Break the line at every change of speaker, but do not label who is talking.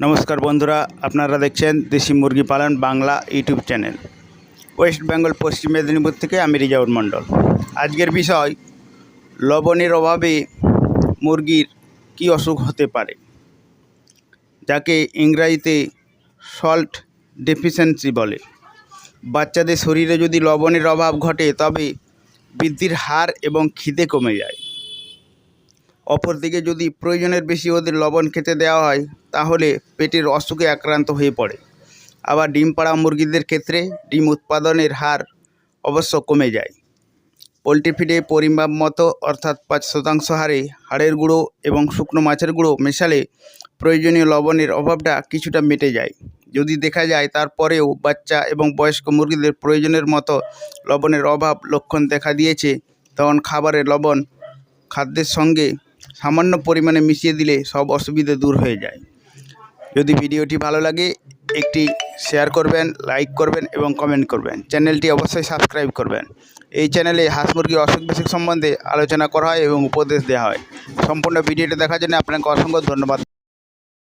নমস্কার বন্ধুরা, আপনারা দেখছেন দেশি মুরগি পালন Bangla YouTube channel. West Bengal, Paschim Medinipur থেকে আমি রিজাউর মণ্ডল। আজকের বিষয়, লবণের অভাবে মুরগির কী অসুখ হতে পারে? যাকে ইংরাজিতে সল্ট ডেফিসিয়েন্সি বলে। বাচ্চাদের শরীরে যদি লবণের অভাব ঘটে, তবে বৃদ্ধির হার এবং খিদে কমে যায়। অপরদিকে যদি প্রয়োজনের বেশি ওদের লবণ খেতে দেওয়া হয়, তাহলে পেটের অসুখে আক্রান্ত হয়ে পড়ে। আবার ডিম পাড়া মুরগিদের ক্ষেত্রে ডিম উৎপাদনের হার অবশ্য কমে যায়। পোলট্রি ফিডে পরিমাপ মতো অর্থাৎ পাঁচ শতাংশ হারে হাড়ের গুঁড়ো এবং শুকনো মাছের গুঁড়ো মেশালে প্রয়োজনীয় লবণের অভাবটা কিছুটা মেটে যায়। যদি দেখা যায় তারপরেও বাচ্চা এবং বয়স্ক মুরগিদের প্রয়োজনের মতো লবণের অভাব লক্ষণ দেখা দিয়েছে, তখন খাবারের লবণ, খাদ্যের সঙ্গে সামান্য পরিমাণে মিশিয়ে দিলে সব অসুবিধা দূর হয়ে যায়। যদি ভিডিওটি ভালো লাগে, একটি শেয়ার করবেন লাইক করবেন এবং কমেন্ট করবেন। চ্যানেলটি অবশ্যই সাবস্ক্রাইব করবেন। এই চ্যানেলে হাঁস মুরগির অসুখ বিসুখ সম্বন্ধে আলোচনা করা হয় এবং উপদেশ দেওয়া হয়। সম্পূর্ণ ভিডিওটি দেখার জন্য আপনাকে অসংখ্য ধন্যবাদ।